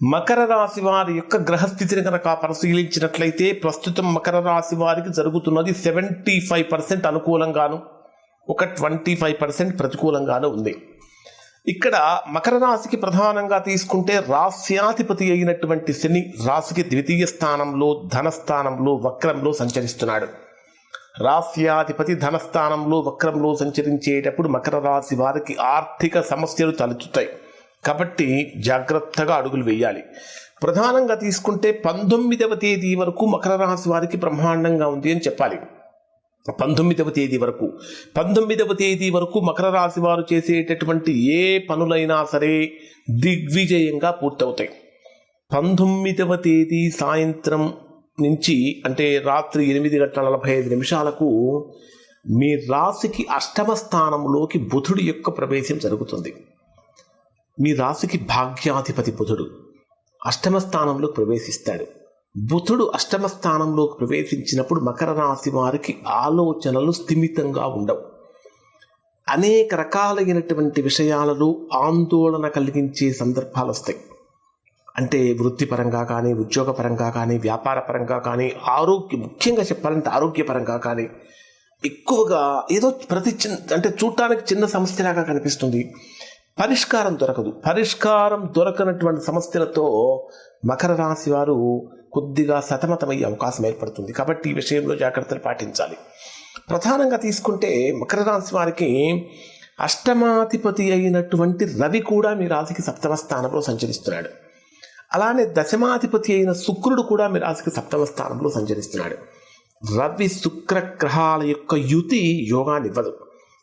మకర రాశి వారి యొక్క గ్రహస్థితిని కనుక పరిశీలించినట్లయితే ప్రస్తుతం మకర రాశి వారికి జరుగుతున్నది సెవెంటీ ఫైవ్ పర్సెంట్ అనుకూలంగాను ఒక ట్వంటీ ఫైవ్ పర్సెంట్ ప్రతికూలంగాను ఉంది. ఇక్కడ మకర రాశికి ప్రధానంగా తీసుకుంటే రాస్యాధిపతి అయినటువంటి శని రాశికి ద్వితీయ స్థానంలో ధనస్థానంలో వక్రంలో సంచరిస్తున్నాడు. రాస్యాధిపతి ధనస్థానంలో వక్రంలో సంచరించేటప్పుడు మకర రాశి వారికి ఆర్థిక సమస్యలు తలెత్తుతాయి. కాబట్టి జాగ్రత్తగా అడుగులు వేయాలి. ప్రధానంగా తీసుకుంటే పంతొమ్మిదవ తేదీ వరకు మకర రాశి వారికి బ్రహ్మాండంగా ఉంది అని చెప్పాలి. పంతొమ్మిదవ తేదీ వరకు. పంతొమ్మిదవ తేదీ వరకు మకర రాశి వారు చేసేటటువంటి ఏ పనులైనా సరే దిగ్విజయంగా పూర్తవుతాయి. పంతొమ్మిదవ తేదీ సాయంత్రం నుంచి అంటే రాత్రి ఎనిమిది గంటల నలభై ఐదు నిమిషాలకు మీ రాశికి అష్టమ స్థానంలోకి బుధుడి యొక్క ప్రవేశం జరుగుతుంది. మీ రాశికి భాగ్యాధిపతి బుధుడు అష్టమ స్థానంలో ప్రవేశిస్తాడు. బుధుడు అష్టమ స్థానంలో ప్రవేశించినప్పుడు మకర రాశి వారికి ఆలోచనలు స్థిమితంగా ఉండవు. అనేక రకాలైనటువంటి విషయాలలో ఆందోళన కలిగించే సందర్భాలు వస్తాయి. అంటే వృత్తిపరంగా కానీ ఉద్యోగపరంగా కానీ వ్యాపార పరంగా కానీ ఆరోగ్య ముఖ్యంగా చెప్పాలంటే ఆరోగ్యపరంగా కానీ ఎక్కువగా ఏదో ప్రతి చిన్న అంటే చూడటానికి చిన్న సమస్యలాగా కనిపిస్తుంది. పరిష్కారం దొరకదు. పరిష్కారం దొరకనటువంటి సమస్యలతో మకర రాశి వారు కొద్దిగా సతమతమయ్యే అవకాశం ఏర్పడుతుంది. కాబట్టి ఈ విషయంలో జాగ్రత్తలు పాటించాలి. ప్రధానంగా తీసుకుంటే మకర రాశి వారికి అష్టమాధిపతి అయినటువంటి రవి కూడా మీ రాశికి సప్తమ స్థానంలో సంచరిస్తున్నాడు. అలానే దశమాధిపతి అయిన శుక్రుడు కూడా మీ రాశికి సప్తమ స్థానంలో సంచరిస్తున్నాడు. రవి శుక్ర గ్రహాల యొక్క యుతి యోగాన్ని ఇవ్వదు.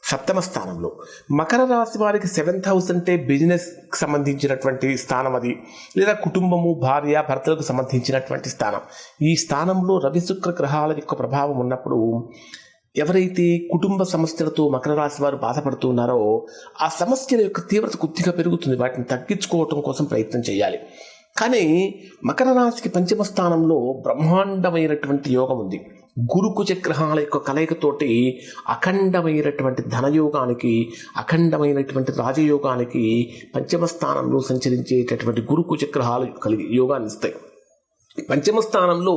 సప్తమ స్థానంలో. మకర రాశి వారికి సెవెంత్ హౌస్ అంటే బిజినెస్కి సంబంధించినటువంటి స్థానం అది. లేదా కుటుంబము భార్య భర్తలకు సంబంధించినటువంటి స్థానం. ఈ స్థానంలో రవి శుక్ర గ్రహాల యొక్క ప్రభావం ఉన్నప్పుడు ఎవరైతే కుటుంబ సమస్యలతో మకర రాశి వారు బాధపడుతున్నారో ఆ సమస్యల యొక్క తీవ్రత కొద్దిగా పెరుగుతుంది. వాటిని తగ్గించుకోవటం కోసం ప్రయత్నం చేయాలి. కానీ మకర రాశికి పంచమ స్థానంలో బ్రహ్మాండమైనటువంటి యోగం ఉంది. గురుకుజ గ్రహాల యొక్క కలయికతోటి అఖండమైనటువంటి ధనయోగానికి అఖండమైనటువంటి రాజయోగానికి పంచమ స్థానంలో సంచరించేటటువంటి గురుకుజ గ్రహాలు కలిగి యోగాన్ని ఇస్తాయి. పంచమ స్థానంలో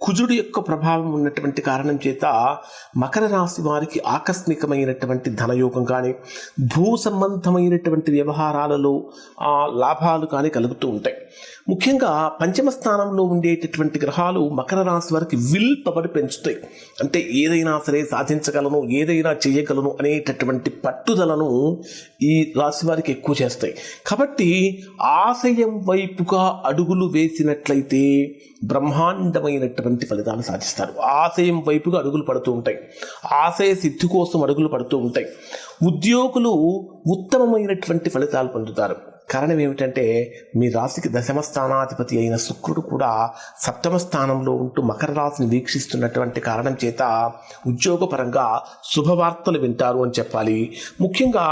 కుజుడు యొక్క ప్రభావం ఉన్నటువంటి కారణం చేత మకర రాశి వారికి ఆకస్మికమైనటువంటి ధనయోగం కానీ భూ సంబంధమైనటువంటి వ్యవహారాలలో ఆ, లాభాలు కానీ కలుగుతూ ఉంటాయి. ముఖ్యంగా పంచమ స్థానంలో ఉండేటటువంటి గ్రహాలు మకర రాశి వారికి విల్ పవర్ పెంచుతాయి. అంటే ఏదైనా సరే సాధించగలను ఏదైనా చేయగలను అనేటటువంటి పట్టుదలను ఈ రాశి వారికి ఎక్కువ చేస్తాయి. కాబట్టి ఆశయం వైపుగా అడుగులు వేసినట్లయితే బ్రహ్మాండమైనటువంటి ఫలితాలు సాధిస్తారు. ఆశయం వైపుగా అడుగులు పడుతూ ఉంటాయి. ఆశయ సిద్ధి కోసం అడుగులు పడుతూ ఉంటాయి. ఉద్యోగులు ఉత్తమమైనటువంటి ఫలితాలు పొందుతారు. కారణం ఏమిటంటే మీ రాశికి దశమ స్థానాధిపతి అయిన శుక్రుడు కూడా సప్తమ స్థానంలో ఉంటూ మకర రాశిని వీక్షిస్తున్నటువంటి కారణం చేత ఉద్యోగపరంగా శుభవార్తలు వింటారు అని చెప్పాలి. ముఖ్యంగా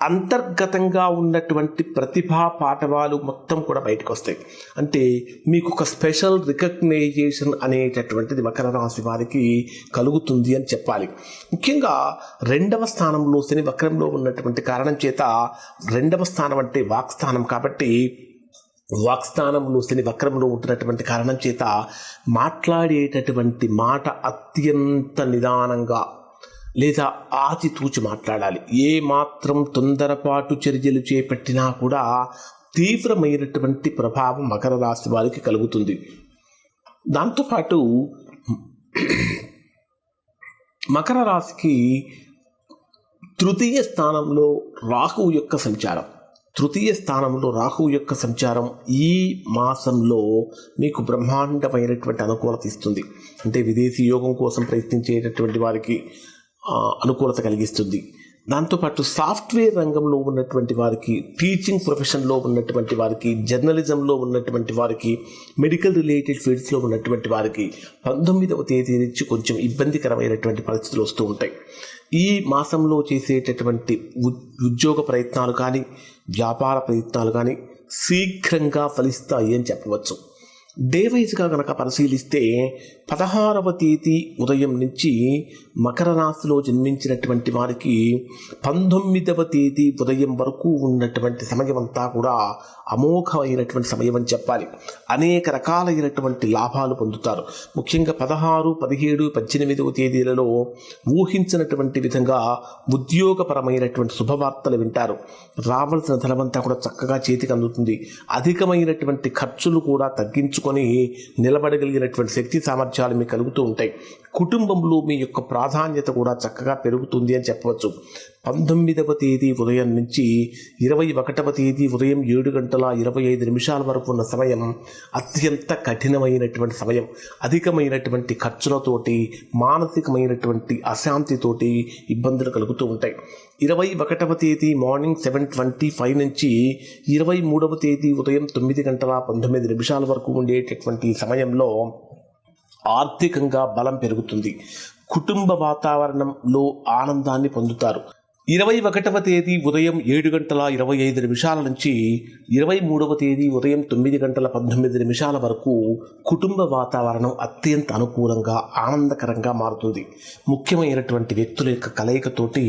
అంతర్గతంగా ఉన్నటువంటి ప్రతిభా పాఠవాలు మొత్తం కూడా బయటకు వస్తాయి అంటే మీకు ఒక స్పెషల్ రికగ్నైజేషన్ అనేటటువంటిది మకర రాశి వారికి కలుగుతుంది అని చెప్పాలి. ముఖ్యంగా రెండవ స్థానంలో శని వక్రంలో ఉన్నటువంటి కారణం చేత రెండవ స్థానం అంటే వాక్స్థానం కాబట్టి వాక్స్థానంలో శని వక్రంలో ఉంటున్నటువంటి కారణం చేత మాట్లాడేటటువంటి మాట అత్యంత నిదానంగా లేదా ఆచితూచి మాట్లాడాలి. ఏ మాత్రం తొందరపాటు చర్యలు చేపట్టినా కూడా తీవ్రమైనటువంటి ప్రభావం మకర రాశి వారికి కలుగుతుంది. దాంతోపాటు మకర రాశికి తృతీయ స్థానంలో రాహువు యొక్క సంచారం. తృతీయ స్థానంలో రాహువు యొక్క సంచారం ఈ మాసంలో మీకు బ్రహ్మాండమైనటువంటి అనుకూలత ఇస్తుంది. అంటే విదేశీ యోగం కోసం ప్రయత్నించేటటువంటి వారికి అనుకూలత కలిగిస్తుంది. దాంతోపాటు సాఫ్ట్వేర్ రంగంలో ఉన్నటువంటి వారికి టీచింగ్ ప్రొఫెషన్లో ఉన్నటువంటి వారికి జర్నలిజంలో ఉన్నటువంటి వారికి మెడికల్ రిలేటెడ్ ఫీల్డ్స్లో ఉన్నటువంటి వారికి పంతొమ్మిదవ తేదీ నుంచి కొంచెం ఇబ్బందికరమైనటువంటి పరిస్థితులు వస్తూ ఉంటాయి. ఈ మాసంలో చేసేటటువంటి ఉ- ఉద్యోగ ప్రయత్నాలు కానీ వ్యాపార ప్రయత్నాలు కానీ శీఘ్రంగా ఫలిస్తాయి అని చెప్పవచ్చు. డేవైజ్గా గనక పరిశీలిస్తే పదహారవ తేదీ ఉదయం నుంచి మకర రాశిలో జన్మించినటువంటి వారికి పంతొమ్మిదవ తేదీ ఉదయం వరకు ఉన్నటువంటి సమయం అంతా కూడా అమోఘమైనటువంటి సమయం అని చెప్పాలి. అనేక రకాలైనటువంటి లాభాలు పొందుతారు. ముఖ్యంగా పదహారు పదిహేడు పద్దెనిమిదవ తేదీలలో ఊహించినటువంటి విధంగా ఉద్యోగపరమైనటువంటి శుభవార్తలు వింటారు. రావాల్సిన ధనమంతా కూడా చక్కగా చేతికి అందుతుంది. అధికమైనటువంటి ఖర్చులు కూడా తీసుకొని నిలబడగలిగినటువంటి శక్తి సామర్థ్యాలు మీకు కలుగుతూ ఉంటాయి. కుటుంబంలో మీ యొక్క ప్రాధాన్యత కూడా చక్కగా పెరుగుతుంది అని చెప్పవచ్చు. పంతొమ్మిదవ తేదీ ఉదయం నుంచి ఇరవై ఒకటవ తేదీ ఉదయం ఏడు గంటల ఇరవై ఐదు నిమిషాల వరకు ఉన్న సమయం అత్యంత కఠినమైనటువంటి సమయం. అధికమైనటువంటి ఖర్చులతోటి మానసికమైనటువంటి అశాంతితోటి ఇబ్బందులు కలుగుతూ ఉంటాయి. ఇరవై ఒకటవ తేదీ మార్నింగ్ సెవెన్ ట్వంటీ ఫైవ్ నుంచి ఇరవై మూడవ తేదీ ఉదయం తొమ్మిది గంటల పంతొమ్మిది నిమిషాల వరకు ఉండేటటువంటి సమయంలో ఆర్థికంగా బలం పెరుగుతుంది. కుటుంబ వాతావరణంలో ఆనందాన్ని పొందుతారు. ఇరవై ఒకటవ తేదీ ఉదయం ఏడు గంటల ఇరవై ఐదు నిమిషాల నుంచి ఇరవై మూడవ తేదీ ఉదయం తొమ్మిది గంటల పంతొమ్మిది నిమిషాల వరకు కుటుంబ వాతావరణం అత్యంత అనుకూలంగా ఆనందకరంగా మారుతుంది. ముఖ్యమైనటువంటి వ్యక్తుల యొక్క కలయికతోటి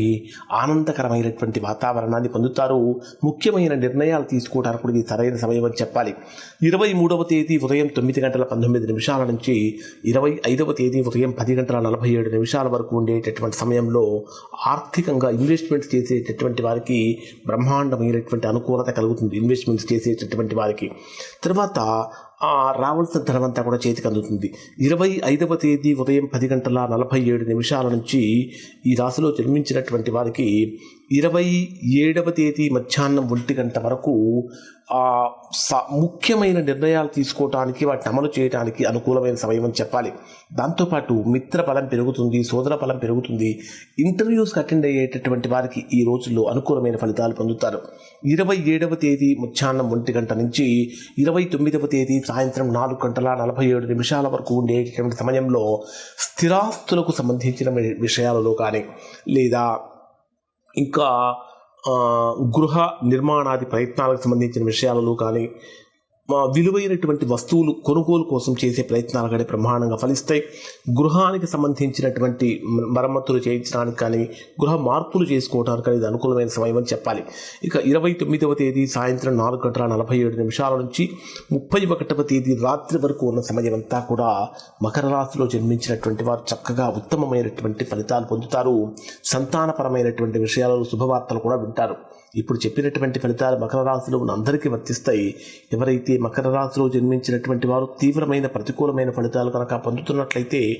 ఆనందకరమైనటువంటి వాతావరణాన్ని పొందుతారు. ముఖ్యమైన నిర్ణయాలు తీసుకోవడానికి కూడా ఇది సరైన సమయం అని చెప్పాలి. ఇరవై మూడవ తేదీ ఉదయం తొమ్మిది గంటల పంతొమ్మిది నిమిషాల నుంచి ఇరవై ఐదవ తేదీ ఉదయం పది గంటల నలభై ఏడు నిమిషాల వరకు ఉండేటటువంటి సమయంలో ఆర్థికంగా ఇన్వెస్ట్మెంట్స్ చేసేటటువంటి వారికి బ్రహ్మాండమైనటువంటి అనుకూలత కలుగుతుంది ఇన్వెస్ట్మెంట్స్ చేసేటటువంటి వారికి. తర్వాత ఆ ధనం అంతా కూడా చేతికి అందుతుంది. ఇరవై ఐదవ తేదీ ఉదయం పది గంటల నలభై ఏడు నిమిషాల నుంచి ఈ రాశిలో జన్మించినటువంటి వారికి ఇరవై ఏడవ తేదీ మధ్యాహ్నం ఒంటి గంట వరకు ఆ, స- ముఖ్యమైన నిర్ణయాలు తీసుకోవటానికి వాటిని అమలు చేయడానికి అనుకూలమైన సమయం అని చెప్పాలి. దాంతోపాటు మిత్ర బలం పెరుగుతుంది సోదర బలం పెరుగుతుంది ఇంటర్వ్యూస్కి అటెండ్ అయ్యేటటువంటి వారికి ఈ రోజుల్లో అనుకూలమైన ఫలితాలు పొందుతారు. ఇరవై ఏడవ తేదీ మధ్యాహ్నం ఒంటి గంట నుంచి ఇరవై తొమ్మిదవ తేదీ సాయంత్రం నాలుగు గంటల నలభై ఏడు నిమిషాల వరకు ఉండేటటువంటి సమయంలో స్థిరాస్తులకు సంబంధించిన విషయాలలో కానీ లేదా ఇంకా గృహ నిర్మాణాది ప్రయత్నాలకు సంబంధించిన విషయాలలో కానీ విలువైనటువంటి వస్తువులు కొనుగోలు కోసం చేసే ప్రయత్నాలు కానీ ప్రమాణంగా ఫలిస్తాయి. గృహానికి సంబంధించినటువంటి మరమ్మతులు చేయించడానికి కానీ గృహ మార్పులు చేసుకోవడానికి కానీ ఇది అనుకూలమైన సమయం అని చెప్పాలి. ఇక ఇరవై తొమ్మిదవ తేదీ సాయంత్రం నాలుగు గంటల నలభై ఏడు నిమిషాల నుంచి ముప్పై ఒకటవ తేదీ రాత్రి వరకు ఉన్న సమయం అంతా కూడా మకర రాశిలో జన్మించినటువంటి వారు చక్కగా ఉత్తమమైనటువంటి ఫలితాలు పొందుతారు. సంతానపరమైనటువంటి విషయాలలో శుభవార్తలు కూడా వింటారు. ఇప్పుడు చెప్పినటువంటి ఫలితాలు మకర రాశిలో ఉన్న అందరికీ వర్తిస్తాయి. ఎవరైతే మకర రాశిలో జన్మించినటువంటి వారు తీవ్రమైన ప్రతికూలమైన ఫలితాలు కనుక పొందుతున్నట్లయితే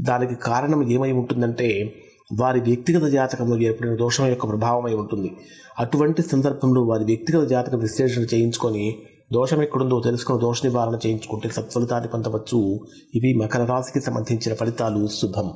దానికి కారణం ఏమై ఉంటుందంటే వారి వ్యక్తిగత జాతకంలో ఏర్పడిన దోషం యొక్క ప్రభావమై ఉంటుంది. అటువంటి సందర్భంలో వారి వ్యక్తిగత జాతక విశ్లేషణ చేయించుకొని దోషం ఎక్కడుందో తెలుసుకుని దోష నివారణ చేయించుకుంటే సత్ఫలితాన్ని పొందవచ్చు. ఇవి మకర రాశికి సంబంధించిన ఫలితాలు. శుభం.